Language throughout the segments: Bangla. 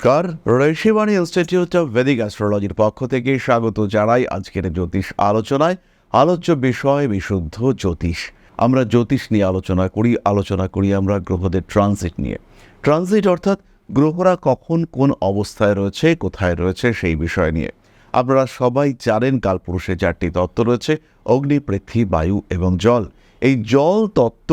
নমস্কার। ঋষিবাণী ইনস্টিটিউট অফ ভেদিক অ্যাস্ট্রোলজির পক্ষ থেকে স্বাগত জানাই আজকের জ্যোতিষ আলোচনায়। আলোচ্য বিষয়, বিশুদ্ধ জ্যোতিষ। আমরা জ্যোতিষ নিয়ে আলোচনা করি আলোচনা করি আমরা গ্রহদের ট্রানজিট নিয়ে। ট্রানজিট অর্থাৎ গ্রহরা কখন কোন অবস্থায় রয়েছে, কোথায় রয়েছে সেই বিষয় নিয়ে। আপনারা সবাই জানেন কালপুরুষে চারটি তত্ত্ব রয়েছে, অগ্নি, পৃথ্বী, বায়ু এবং জল। এই জল তত্ত্ব,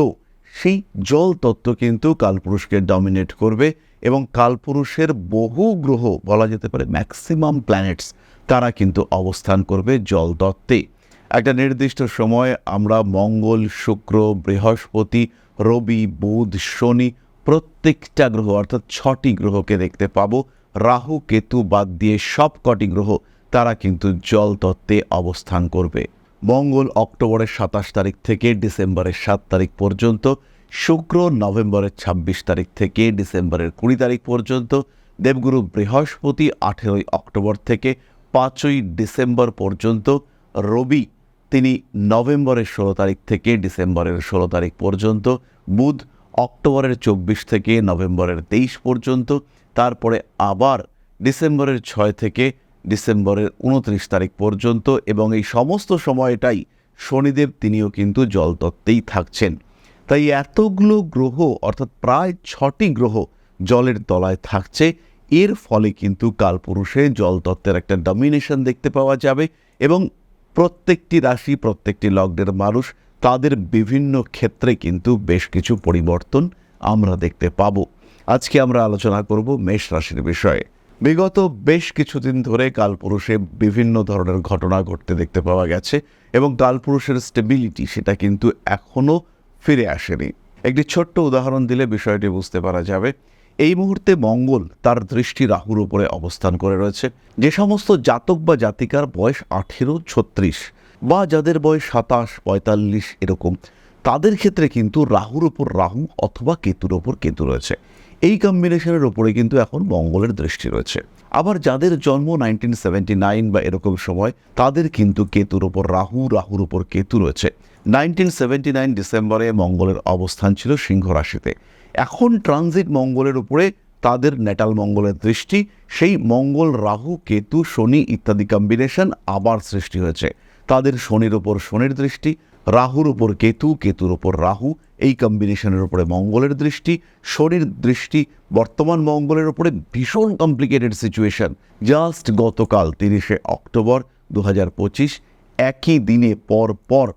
সেই জল তত্ত্ব কিন্তু কালপুরুষকে ডমিনেট করবে। এবং কালপুরুষের বহু গ্রহ বলা যেতে পারে ম্যাক্সিমাম প্ল্যানেটস তারা কিন্তু অবস্থান করবে জল তত্ত্বে একটা নির্দিষ্ট সময় আমরা মঙ্গল, শুক্র, বৃহস্পতি, রবি, বুধ, শনি প্রত্যেকটা গ্রহ, অর্থাৎ ছটি গ্রহকে দেখতে পাবো। রাহু, কেতু বাদ দিয়ে সব কটি গ্রহ, তারা কিন্তু জল তত্ত্বে অবস্থান করবে। মঙ্গল অক্টোবরের সাতাশ তারিখ থেকে ডিসেম্বরের সাত তারিখ পর্যন্ত শুক্র নভেম্বরের ছাব্বিশ তারিখ থেকে ডিসেম্বরের কুড়ি তারিখ পর্যন্ত, দেবগুরু বৃহস্পতি আঠেরোই অক্টোবর থেকে পাঁচই ডিসেম্বর পর্যন্ত, রবি তিনি নভেম্বরের ষোলো তারিখ থেকে ডিসেম্বরের ষোলো তারিখ পর্যন্ত, বুধ অক্টোবরের চব্বিশ থেকে নভেম্বরের তেইশ পর্যন্ত, তারপরে আবার ডিসেম্বরের ছয় থেকে ডিসেম্বরের উনত্রিশ তারিখ পর্যন্ত এবং এই সমস্ত সময়টাই শনিদেব তিনিও কিন্তু জলতত্ত্বেই থাকছেন। তাই এতগুলো গ্রহ, অর্থাৎ প্রায় ছটি গ্রহ জলের তলায় থাকছে। এর ফলে কিন্তু কালপুরুষে জলতত্ত্বের একটা ডমিনেশন দেখতে পাওয়া যাবে এবং প্রত্যেকটি রাশি, প্রত্যেকটি লগ্নের মানুষ তাদের বিভিন্ন ক্ষেত্রে কিন্তু বেশ কিছু পরিবর্তন আমরা দেখতে পাবো। আজকে আমরা আলোচনা করব মেষ রাশির বিষয়ে। বিগত বেশ কিছুদিন ধরে কালপুরুষে বিভিন্ন ধরনের ঘটনা ঘটতে দেখতে পাওয়া গেছে এবং কালপুরুষের স্টেবিলিটি সেটা কিন্তু এখনও ফিরে আসেনি। একটি ছোট্ট উদাহরণ দিলে বিষয়টি বুঝতে পারা যাবে। এই মুহূর্তে মঙ্গল তার দৃষ্টি রাহুর উপরে অবস্থান করে রয়েছে। যে সমস্ত জাতক বা জাতিকার বয়স আঠেরো, ছত্রিশ বা যাদের বয়স সাতাশ, পঁয়তাল্লিশ এরকম, তাদের ক্ষেত্রে কিন্তু রাহুর ওপর রাহু অথবা কেতুর ওপর কেতু রয়েছে। এই কম্বিনেশনের ওপরে কিন্তু এখন মঙ্গলের দৃষ্টি রয়েছে। আবার যাদের জন্ম নাইনটিন সেভেন্টি নাইন বা এরকম সময়, তাদের কিন্তু কেতুর ওপর রাহু, রাহুর ওপর কেতু রয়েছে। নাইনটিন সেভেন্টি নাইন ডিসেম্বরে মঙ্গলের অবস্থান ছিল সিংহ রাশিতে। এখন ট্রানজিট মঙ্গলের উপরে তাদের নেটাল মঙ্গলের দৃষ্টি, সেই মঙ্গল, রাহু, কেতু, শনি ইত্যাদি কম্বিনেশন আবার সৃষ্টি হয়েছে। তাদের শনির ওপর শনির দৃষ্টি, রাহুর ওপর কেতু, কেতুর ওপর রাহু, এই কম্বিনেশনের উপরে মঙ্গলের দৃষ্টি, শনির দৃষ্টি, বর্তমান মঙ্গলের উপরে ভীষণ কমপ্লিকেটেড সিচুয়েশন জাস্ট গতকাল তিরিশে অক্টোবর দু হাজার পঁচিশ, একই দিনে পর পর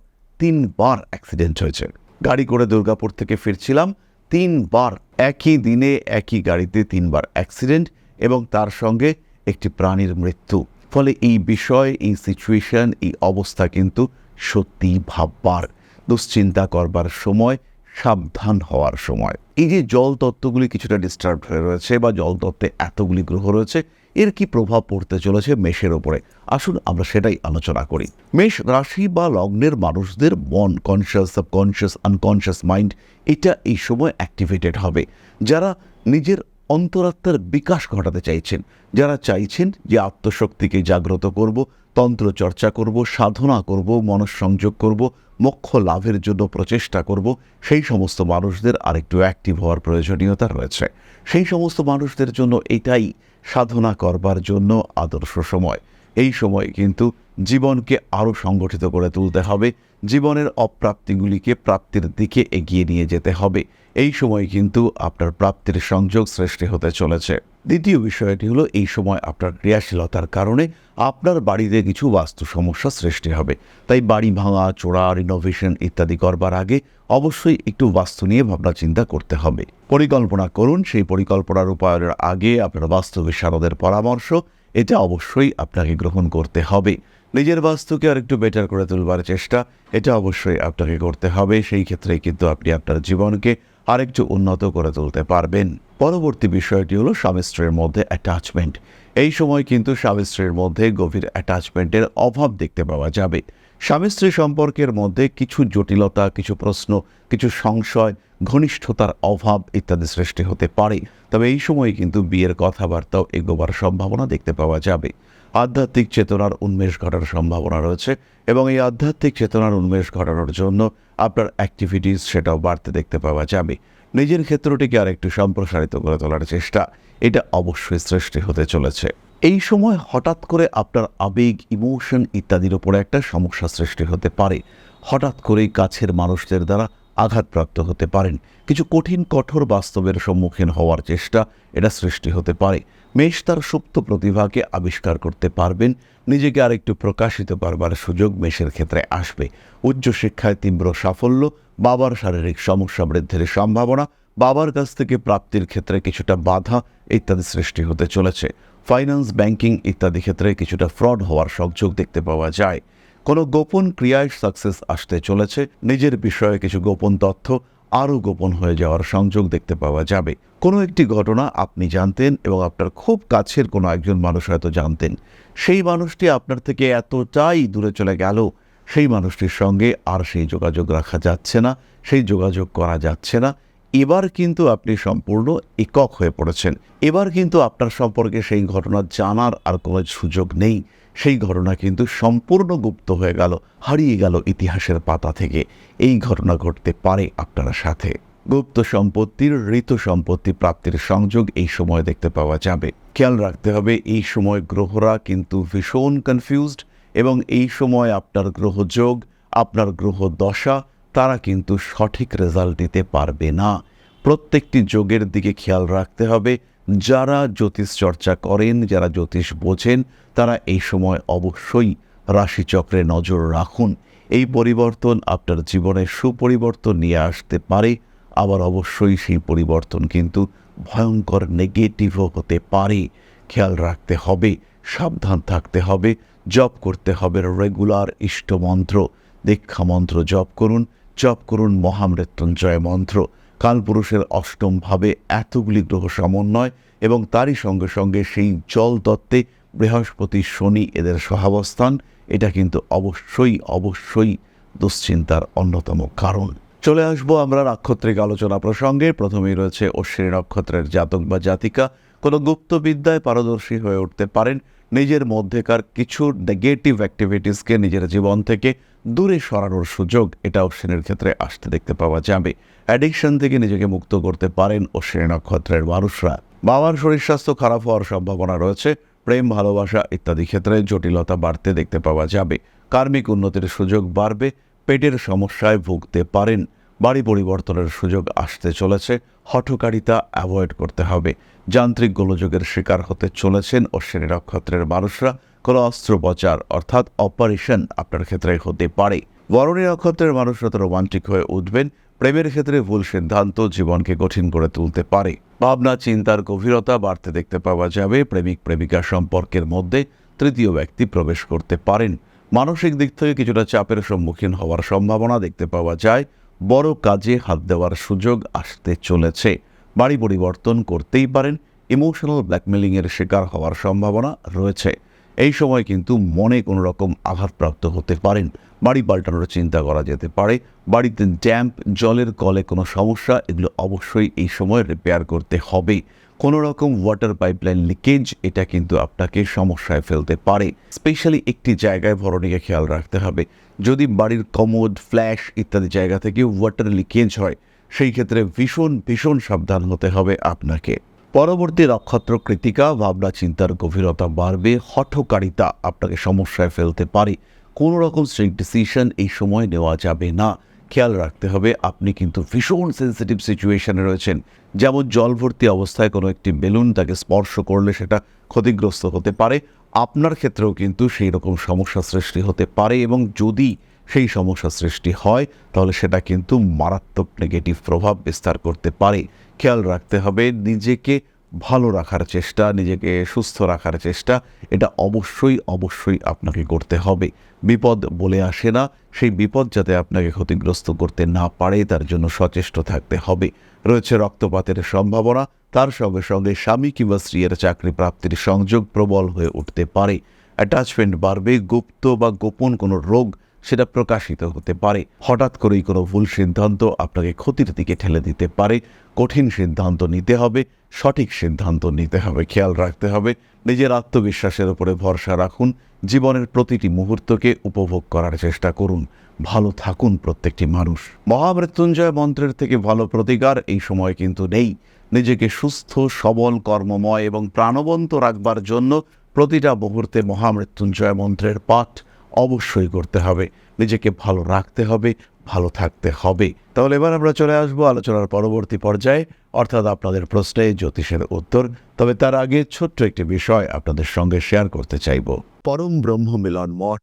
তিনবার অ্যাক্সিডেন্ট হয়েছে। গাড়ি করে দুর্গাপুর থেকে ফিরছিলাম, তিনবার একই দিনে একই গাড়িতে তিনবার অ্যাক্সিডেন্ট এবং তার সঙ্গে একটি প্রাণীর মৃত্যু। ফলে এই বিষয়, এই সিচুয়েশন এই অবস্থা কিন্তু সত্যি ভাববার, দুশ্চিন্তা করবার সময়, সাবধান হওয়ার সময়। এই যে জল তত্ত্বগুলি কিছুটা ডিস্টার্ব হয়ে রয়েছে বা জল তত্ত্বে এতগুলি গ্রহ রয়েছে এর কি প্রভাব পড়তে চলেছে মেষের ওপরে? আসুন আমরা সেটাই আলোচনা করি। মেষ রাশি বা লগ্নের মানুষদের মন কনসিয়াস সাবকনসিয়াস আনকনসিয়াস মাইন্ড এটা এই সময় অ্যাক্টিভেটেড হবে। যারা নিজের অন্তরাত্মার বিকাশ ঘটাতে চাইছেন। যারা চাইছেন যে আত্মশক্তিকে জাগ্রত করব তন্ত্র চর্চা করব, সাধনা করব, মনঃসংযোগ করব, মোক্ষ লাভের জন্য প্রচেষ্টা করব, সেই সমস্ত মানুষদের আরেকটু অ্যাক্টিভ হওয়ার প্রয়োজনীয়তা রয়েছে। সেই সমস্ত মানুষদের জন্য এটাই সাধনা করবার জন্য আদর্শ সময়। এই সময় কিন্তু জীবনকে আরও সংগঠিত করে তুলতে হবে। জীবনের অপ্রাপ্তিগুলিকে প্রাপ্তির দিকে এগিয়ে নিয়ে যেতে হবে। এই সময় কিন্তু আপনার প্রাপ্তির সংযোগ সৃষ্টি হতে চলেছে। দ্বিতীয় বিষয়টি হলো, এই সময় আপনার ক্রিয়াশীলতার কারণে আপনার বাড়িতে কিছু বাস্তু সমস্যা সৃষ্টি হবে। তাই বাড়ি ভাঙা, চোরা রিনোভেশন ইত্যাদি করবার আগে অবশ্যই একটু বাস্তু নিয়ে ভাবনা চিন্তা করতে হবে। পরিকল্পনা করুন, সেই পরিকল্পনা রূপায়ণের আগে আপনার বাস্তু বিশারদের পরামর্শ, এটা অবশ্যই আপনাকে গ্রহণ করতে হবে। নিজের বাস্তুকে আর একটু বেটার করে তুলবার চেষ্টা, এটা অবশ্যই আপনাকে করতে হবে। সেই ক্ষেত্রে কিন্তু আপনি আপনার জীবনকে আরেকটু উন্নত করে তুলতে পারবেন। পরবর্তী বিষয়টি হলো স্বামী স্ত্রীর মধ্যে অ্যাটাচমেন্ট এই সময় কিন্তু স্বামী স্ত্রীর মধ্যে গভীর অ্যাটাচমেন্টের অভাব দেখতে পাওয়া যাবে। স্বামী স্ত্রী সম্পর্কের মধ্যে কিছু জটিলতা, কিছু প্রশ্ন, কিছু সংশয়, ঘনিষ্ঠতার অভাব ইত্যাদি সৃষ্টি হতে পারে। তবে এই সময় কিন্তু বিয়ের কথাবার্তাও এগোবার সম্ভাবনা দেখতে পাওয়া যাবে। আধ্যাত্মিক চেতনার উন্মেষ ঘটার সম্ভাবনা রয়েছে এবং এই আধ্যাত্মিক চেতনার উন্মেষ ঘটানোর জন্য আপনার অ্যাক্টিভিটিস সেটাও বাড়তে দেখতে পাওয়া যাবে। নিজের ক্ষেত্রটিকে আর একটু সম্প্রসারিত করে তোলার চেষ্টা, এটা অবশ্যই সৃষ্টি হতে চলেছে। এই সময় হঠাৎ করে আপনার আবেগ ইমোশন ইত্যাদির উপরে একটা সমস্যা সৃষ্টি হতে পারে। হঠাৎ করেই কাছের মানুষদের দ্বারা আঘাতপ্রাপ্ত হতে পারেন। কিছু কঠিন, কঠোর বাস্তবের সম্মুখীন হওয়ার চেষ্টা এটা সৃষ্টি হতে পারে। মেষ তার সুপ্ত প্রতিভাকে আবিষ্কার করতে পারবেন, নিজেকে আরেকটু প্রকাশিত করবার সুযোগ মেষের ক্ষেত্রে আসবে। উচ্চশিক্ষায় তীব্র সাফল্য, বাবার শারীরিক সমস্যা বৃদ্ধির সম্ভাবনা, বাবার কাছ থেকে প্রাপ্তির ক্ষেত্রে কিছুটা বাধা ইত্যাদি সৃষ্টি হতে চলেছে। ফাইন্যান্স, ব্যাংকিং ইত্যাদি ক্ষেত্রে কিছুটা ফ্রড হওয়ার সংযোগ দেখতে পাওয়া যায়। কোনো গোপন ক্রিয়ায় সাকসেস আসতে চলেছে, নিজের বিষয়ে কিছু গোপন তথ্য আরও গোপন হয়ে যাওয়ার সংযোগ দেখতে পাওয়া যাবে। কোনো একটি ঘটনা আপনি জানতেন এবং আপনার খুব কাছের কোনো একজন মানুষ হয়তো জানতেন। সেই মানুষটি আপনার থেকে এতটাই দূরে চলে গেল, সেই মানুষটির সঙ্গে আর সেই যোগাযোগ রাখা যাচ্ছে না, সেই যোগাযোগ করা যাচ্ছে না। এবার কিন্তু আপনি সম্পূর্ণ একক হয়ে পড়েছেন। এবার কিন্তু আপনার সম্পর্কে সেই ঘটনা জানার আর কোনো সুযোগ নেই। সেই ঘটনা কিন্তু সম্পূর্ণ গুপ্ত হয়ে গেল, হারিয়ে গেল ইতিহাসের পাতা থেকে। এই ঘটনা ঘটতে পারে আপনার সাথে। গুপ্ত সম্পত্তির ঋতু সম্পত্তি প্রাপ্তির সংযোগ এই সময় দেখতে পাওয়া যাবে। খেয়াল রাখতে হবে, এই সময় গ্রহরা কিন্তু ভীষণ কনফিউজড এবং এই সময় আপনার গ্রহযোগ আপনার গ্রহ দশা, তারা কিন্তু সঠিক রেজাল্ট দিতে পারবে না। প্রত্যেকটি যোগের দিকে খেয়াল রাখতে হবে যারা জ্যোতিষ চর্চা করেন, যারা জ্যোতিষ বোঝেন, তারা এই সময় অবশ্যই রাশিচক্রে নজর রাখুন। এই পরিবর্তন আপনার জীবনে সুপরিবর্তন নিয়ে আসতে পারে, আবার অবশ্যই সেই পরিবর্তন কিন্তু ভয়ঙ্কর নেগেটিভও হতে পারে। খেয়াল রাখতে হবে, সাবধান থাকতে হবে, জপ করতে হবে, রেগুলার ইষ্টমন্ত্র দীক্ষা মন্ত্র জপ করুন জপ করুন মহামৃত্যুঞ্জয় মন্ত্র। কালপুরুষের অষ্টম ভাবে এতগুলি গ্রহ সমন্বয় এবং তারই সঙ্গে সঙ্গে সেই জল তত্ত্বে বৃহস্পতি শনি এদের সহাবস্থান, এটা কিন্তু অবশ্যই অবশ্যই দুশ্চিন্তার অন্যতম কারণ। চলে আসব আমরা নাক্ষত্রিক আলোচনা প্রসঙ্গে। প্রথমেই রয়েছে অশ্বিনী নক্ষত্রের জাতক বা জাতিকা। কোনো গুপ্তবিদ্যায় পারদর্শী হয়ে উঠতে পারেন। নিজের মধ্যেকার কিছু নেগেটিভ অ্যাক্টিভিটিসকে নিজের জীবন থেকে দূরে সরানোর সুযোগ এটা অশ্বিনের ক্ষেত্রে আসতে দেখতে পাওয়া যাবে। অ্যাডিকশন থেকে নিজেকে মুক্ত করতে পারেন ও অশ্বিনী নক্ষত্রের মানুষরা। বাবার শরীর স্বাস্থ্য খারাপ হওয়ার সম্ভাবনা রয়েছে, প্রেম, ভালোবাসা ইত্যাদি ক্ষেত্রে জটিলতা বাড়তে দেখতে পাওয়া যাবে। কার্মিক উন্নতির সুযোগ বাড়বে, পেটের সমস্যায় ভুগতে পারেন। বাড়ি পরিবর্তনের সুযোগ আসতে চলেছে, হঠকারিতা অ্যাভয়েড করতে হবে। যান্ত্রিক গোলযোগের শিকার হতে চলেছেন অশ্বিনী নক্ষত্রের মানুষরা। কোনো অস্ত্রোপচার অর্থাৎ অপারেশন আপনার ক্ষেত্রে হতে পারে। বরণী নক্ষত্রের মানুষরা তো রোমান্টিক হয়ে উঠবেন প্রেমের ক্ষেত্রে ভুল সিদ্ধান্ত জীবনকে কঠিন করে তুলতে পারে। ভাবনা, চিন্তার গভীরতা বাড়তে দেখতে পাওয়া যাবে। প্রেমিক, প্রেমিকা সম্পর্কের মধ্যে তৃতীয় ব্যক্তি প্রবেশ করতে পারেন। মানসিক দিক থেকে কিছুটা চাপের সম্মুখীন হওয়ার সম্ভাবনা দেখতে পাওয়া যায়। বড় কাজে হাত দেওয়ার সুযোগ আসতে চলেছে। বাড়ি পরিবর্তন করতেই পারেন। ইমোশনাল ব্ল্যাকমেলিংয়ের শিকার হওয়ার সম্ভাবনা রয়েছে। এই সময় কিন্তু মনে কোনো রকম আঘাতপ্রাপ্ত হতে পারেন। বাড়ি পাল্টানোর চিন্তা করা যেতে পারে। বাড়িতে ড্যাম্প, জলের কলে কোনো সমস্যা, এগুলো অবশ্যই এই সময় রিপেয়ার করতে হবে। কোনো রকম ওয়াটার পাইপলাইন লিকেজ এটা কিন্তু আপনাকে সমস্যায় ফেলতে পারে। স্পেশালি একটি জায়গায় ভরণীকে খেয়াল রাখতে হবে। যদি বাড়ির কমোড ফ্ল্যাশ ইত্যাদি জায়গা থেকে ওয়াটার লিকেজ হয়, সেই ক্ষেত্রে ভীষণ ভীষণ সাবধান হতে হবে আপনাকে। পরবর্তী নক্ষত্র কৃতিকা, ভাবনা, চিন্তার গভীরতা বাড়বে, হঠকারিতা আপনাকে সমস্যায় ফেলতে পারে। কোনো রকম স্ট্রিক্ট ডিসিশন এই সময় নেওয়া যাবে না। খেয়াল রাখতে হবে, আপনি কিন্তু ভীষণ সেন্সিটিভ সিচুয়েশানে রয়েছেন। যেমন জল ভর্তি অবস্থায় কোনো একটি বেলুন তাকে স্পর্শ করলে সেটা ক্ষতিগ্রস্ত হতে পারে। আপনার ক্ষেত্রেও কিন্তু সেই রকম সমস্যা সৃষ্টি হতে পারে এবং যদি সেই সমস্যা সৃষ্টি হয়, তাহলে সেটা কিন্তু মারাত্মক নেগেটিভ প্রভাব বিস্তার করতে পারে। খেয়াল রাখতে হবে, নিজেকে ভালো রাখার চেষ্টা, নিজেকে সুস্থ রাখার চেষ্টা, এটা অবশ্যই অবশ্যই আপনাকে করতে হবে। বিপদ বলে আসে না, সেই বিপদ যাতে আপনাকে ক্ষতিগ্রস্ত করতে না পারে, তার জন্য সচেষ্ট থাকতে হবে। রয়েছে রক্তপাতের সম্ভাবনা, তার সঙ্গে সঙ্গে স্বামী কিংবা স্ত্রীর চাকরি প্রাপ্তির সংযোগ প্রবল হয়ে উঠতে পারে। অ্যাটাচমেন্ট বাড়বে, গুপ্ত বা গোপন কোনো রোগ সেটা প্রকাশিত হতে পারে। হঠাৎ করেই কোনো ভুল সিদ্ধান্ত আপনাকে ক্ষতির দিকে ঠেলে দিতে পারে। কঠিন সিদ্ধান্ত নিতে হবে। সঠিক সিদ্ধান্ত নিতে হবে, খেয়াল রাখতে হবে। নিজের আত্মবিশ্বাসের উপরে ভরসা রাখুন। জীবনের প্রতিটি মুহূর্তকে উপভোগ করার চেষ্টা করুন। ভালো থাকুন প্রত্যেকটি মানুষ। মহামৃত্যুঞ্জয় মন্ত্রের থেকে ভালো প্রতিকার এই সময় কিন্তু নেই। নিজেকে সুস্থ, সবল, কর্মময় এবং প্রাণবন্ত রাখবার জন্য প্রতিটা মুহূর্তে মহামৃত্যুঞ্জয় মন্ত্রের পাঠ অবশ্যই করতে হবে। নিজেকে ভালো রাখতে হবে, ভালো থাকতে হবে। তাহলে এবার আমরা চলে আসব আলোচনার পরবর্তী পর্যায়ে। অর্থাৎ আপনাদের প্রশ্নে জ্যোতিষের উত্তর, তবে তার আগে ছোট্ট একটি বিষয় আপনাদের সঙ্গে শেয়ার করতে চাইব। পরম ব্রহ্ম মিলন মঠ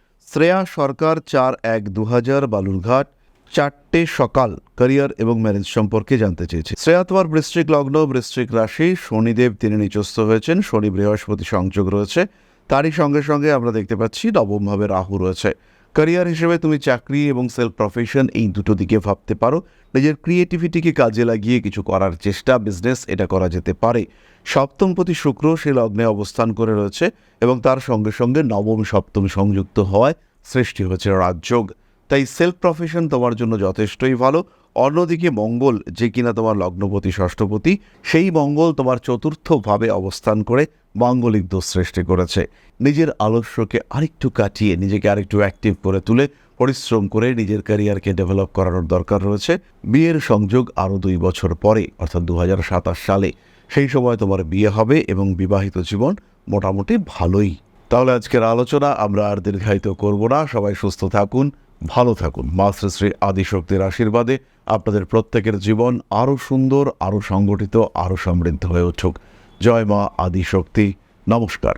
শ্রেয়া সরকার চার এক দু হাজার বালুরঘাট চারটে সকাল ক্যারিয়ার এবং ম্যারেজ সম্পর্কে জানতে চেয়েছে। শ্রেয়া তোমার বৃশ্চিক লগ্ন, বৃশ্চিক রাশি, শনিদেব তিনি নিচস্থ হয়েছেন, শনি বৃহস্পতি সংযোগ রয়েছে। তারই সঙ্গে সঙ্গে আমরা দেখতে পাচ্ছি নবমভাবে রাহু রয়েছে। ক্যারিয়ার হিসেবে তুমি চাকরি এবং সেলফ প্রফেশন এই দুটো দিকে ভাবতে পারো। নিজের ক্রিয়েটিভিটিকে কাজে লাগিয়ে কিছু করার চেষ্টা বিজনেস এটা করা যেতে পারে। সপ্তম প্রতি শুক্র সে লগ্নে অবস্থান করে রয়েছে এবং তার সঙ্গে সঙ্গে নবম, সপ্তম সংযুক্ত হওয়ায় সৃষ্টি হয়েছে রাজযোগ। তাই সেলফ প্রফেশন তোমার জন্য যথেষ্টই ভালো। অন্যদিকে মঙ্গল যে কিনা তোমার লগ্নপতি, ষষ্ঠপতি, সেই মঙ্গল তোমার চতুর্থভাবে অবস্থান করে মাঙ্গলিক দোষ সৃষ্টি করেছে। নিজের আলস্যকে আরেকটু কাটিয়ে, নিজেকে আরেকটু অ্যাক্টিভ করে তুলে, পরিশ্রম করে নিজের ক্যারিয়ারকে ডেভেলপ করানোর দরকার রয়েছে। বিয়ের সংযোগ আরও দুই বছর পরে, অর্থাৎ দু হাজার সাতাশ সালে, সেই সময় তোমার বিয়ে হবে এবং বিবাহিত জীবন মোটামুটি ভালোই। তাহলে আজকের আলোচনা আমরা আর দীর্ঘায়িত করব না। সবাই সুস্থ থাকুন, ভালো থাকুন। মা শ্রী শ্রী আদিশক্তির আশীর্বাদে আপনাদের প্রত্যেকের জীবন আরও সুন্দর, আরও সংগঠিত, আরও সমৃদ্ধ হয়ে উঠুক। জয় মা আদি শক্তি নমস্কার।